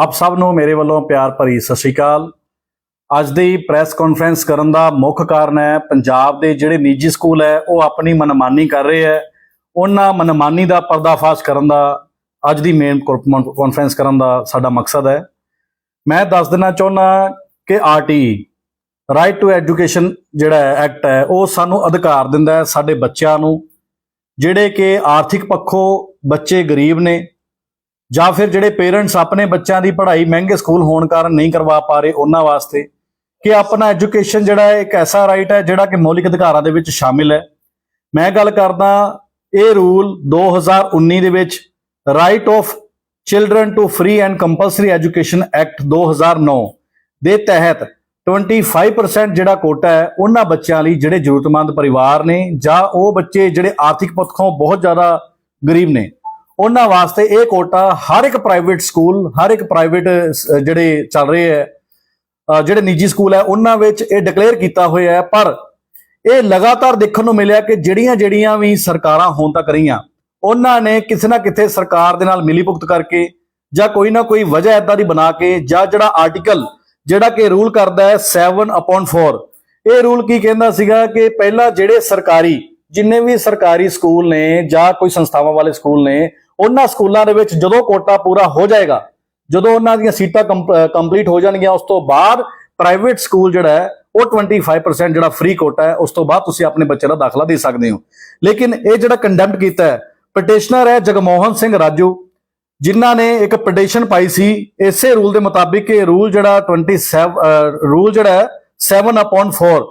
ਆਪ ਸਭ ਨੂੰ ਮੇਰੇ ਵੱਲੋਂ ਪਿਆਰ ਭਰੀ ਸਤਿ ਸ਼੍ਰੀ ਅਕਾਲ। ਅੱਜ ਦੀ ਪ੍ਰੈਸ ਕਾਨਫਰੰਸ ਕਰਨ ਦਾ ਮੁੱਖ ਕਾਰਨ ਹੈ, ਪੰਜਾਬ ਦੇ ਜਿਹੜੇ ਨਿੱਜੀ ਸਕੂਲ ਹੈ, ਉਹ ਆਪਣੀ ਮਨਮਾਨੀ ਕਰ ਰਹੇ ਹੈ। ਉਹਨਾਂ ਮਨਮਾਨੀ ਦਾ ਪਰਦਾਫਾਸ਼ ਕਰਨ ਦਾ, ਅੱਜ ਦੀ ਮੇਨ ਕਾਨਫਰੰਸ ਕਰਨ ਦਾ ਸਾਡਾ ਮਕਸਦ ਹੈ। ਮੈਂ ਦੱਸ ਦੇਣਾ ਚਾਹੁੰਦਾ ਕਿ ਆਰਟੀ ਰਾਈਟ ਟੂ ਐਜੂਕੇਸ਼ਨ ਜਿਹੜਾ ਐਕਟ ਹੈ, ਉਹ ਸਾਨੂੰ ਅਧਿਕਾਰ ਦਿੰਦਾ ਹੈ ਸਾਡੇ ਬੱਚਿਆਂ ਨੂੰ, ਜਿਹੜੇ ਕਿ ਆਰਥਿਕ ਪੱਖੋਂ ਬੱਚੇ ਗਰੀਬ ਨੇ ਜਾਂ ਫਿਰ ਜਿਹੜੇ ਪੇਰੈਂਟਸ ਆਪਣੇ ਬੱਚਿਆਂ ਦੀ ਪੜ੍ਹਾਈ ਮਹਿੰਗੇ ਸਕੂਲ ਹੋਣ ਕਾਰਨ ਨਹੀਂ ਕਰਵਾ ਪਾ ਰਹੇ ਉਹਨਾਂ ਵਾਸਤੇ, ਕਿ ਆਪਣਾ ਐਜੂਕੇਸ਼ਨ ਜਿਹੜਾ ਹੈ ਇੱਕ ਐਸਾ ਰਾਈਟ ਹੈ ਜਿਹੜਾ ਕਿ ਮੌਲਿਕ ਅਧਿਕਾਰਾਂ ਦੇ ਵਿੱਚ ਸ਼ਾਮਿਲ ਹੈ। ਮੈਂ ਗੱਲ ਕਰਦਾ ਇਹ ਰੂਲ 2019 ਦੇ ਵਿੱਚ right of children to free and compulsory education act 2009 ਦੇ ਤਹਿਤ 25% ਜਿਹੜਾ ਕੋਟਾ ਹੈ, ਉਹਨਾਂ ਬੱਚਿਆਂ ਲਈ ਜਿਹੜੇ ਜ਼ਰੂਰਤਮੰਦ ਪਰਿਵਾਰ ਨੇ ਜਾਂ ਉਹ ਬੱਚੇ ਜਿਹੜੇ ਆਰਥਿਕ ਪੱਖੋਂ ਬਹੁਤ ਜ਼ਿਆਦਾ ਗਰੀਬ ਨੇ ਉਹਨਾਂ ਵਾਸਤੇ ਇਹ ਕੋਟਾ ਹਰ ਇੱਕ ਪ੍ਰਾਈਵੇਟ ਸਕੂਲ ਹਰ ਇੱਕ ਪ੍ਰਾਈਵੇਟ ਜਿਹੜੇ ਚੱਲ ਰਹੇ ਹੈ ਜਿਹੜੇ ਨਿੱਜੀ ਸਕੂਲ ਹੈ, ਉਹਨਾਂ ਵਿੱਚ ਇਹ ਡਿਕਲੇਅਰ ਕੀਤਾ ਹੋਇਆ ਹੈ, ਪਰ ਇਹ ਲਗਾਤਾਰ ਦੇਖਣ ਨੂੰ ਮਿਲਿਆ ਕਿ ਜਿਹੜੀਆਂ ਜਿਹੜੀਆਂ ਵੀ ਸਰਕਾਰਾਂ ਹੋਣ ਤੱਕ ਰਹੀਆਂ, ਉਹਨਾਂ ਨੇ ਕਿਸੇ ਨਾ ਕਿਤੇ ਸਰਕਾਰ ਦੇ ਨਾਲ ਮਿਲੀ ਭੁਗਤ ਕਰਕੇ ਜਾਂ ਕੋਈ ਨਾ ਕੋਈ ਵਜ੍ਹਾ ਇਦਾਂ ਦੀ ਬਣਾ ਕੇ ਜਾਂ ਜਿਹੜਾ ਆਰਟੀਕਲ ਜਿਹੜਾ ਕਿ ਰੂਲ ਕਰਦਾ ਹੈ 7/4 ਇਹ ਰੂਲ ਕੀ ਕਹਿੰਦਾ ਸੀਗਾ ਕਿ ਪਹਿਲਾਂ ਜਿਹੜੇ ਸਰਕਾਰੀ, ਜਿੰਨੇ ਵੀ ਸਰਕਾਰੀ ਸਕੂਲ ਨੇ ਜਾਂ ਕੋਈ ਸੰਸਥਾਵਾਂ ਵਾਲੇ ਸਕੂਲ ਨੇ ਉਹਨਾਂ ਸਕੂਲਾਂ ਦੇ ਵਿੱਚ ਜਦੋਂ ਕੋਟਾ ਪੂਰਾ ਹੋ ਜਾਏਗਾ, ਜਦੋਂ ਉਹਨਾਂ ਦੀਆਂ ਸੀਟਾਂ ਕੰਪਲੀਟ ਹੋ ਜਾਣਗੀਆਂ, ਉਸ ਤੋਂ ਬਾਅਦ ਪ੍ਰਾਈਵੇਟ ਸਕੂਲ ਜਿਹੜਾ ਹੈ, ਉਹ 25% ਜਿਹੜਾ ਫ੍ਰੀ ਕੋਟਾ ਹੈ, ਉਸ ਤੋਂ ਬਾਅਦ ਤੁਸੀਂ ਆਪਣੇ ਬੱਚੇ ਦਾ ਦਾਖਲਾ ਦੇ ਸਕਦੇ ਹੋ। ਲੇਕਿਨ ਇਹ ਜਿਹੜਾ ਕੰਡੈਮਟ ਕੀਤਾ ਹੈ ਪਟੀਸ਼ਨਰ ਹੈ ਜਗਮੋਹਨ ਸਿੰਘ ਰਾਜੂ, ਜਿਨ੍ਹਾਂ ਨੇ ਇੱਕ ਪਟੀਸ਼ਨ ਪਾਈ ਸੀ, ਇਸੇ ਰੂਲ ਦੇ ਮੁਤਾਬਿਕ ਇਹ ਰੂਲ ਜਿਹੜਾ 27 ਰੂਲ ਜਿਹੜਾ ਹੈ 7/4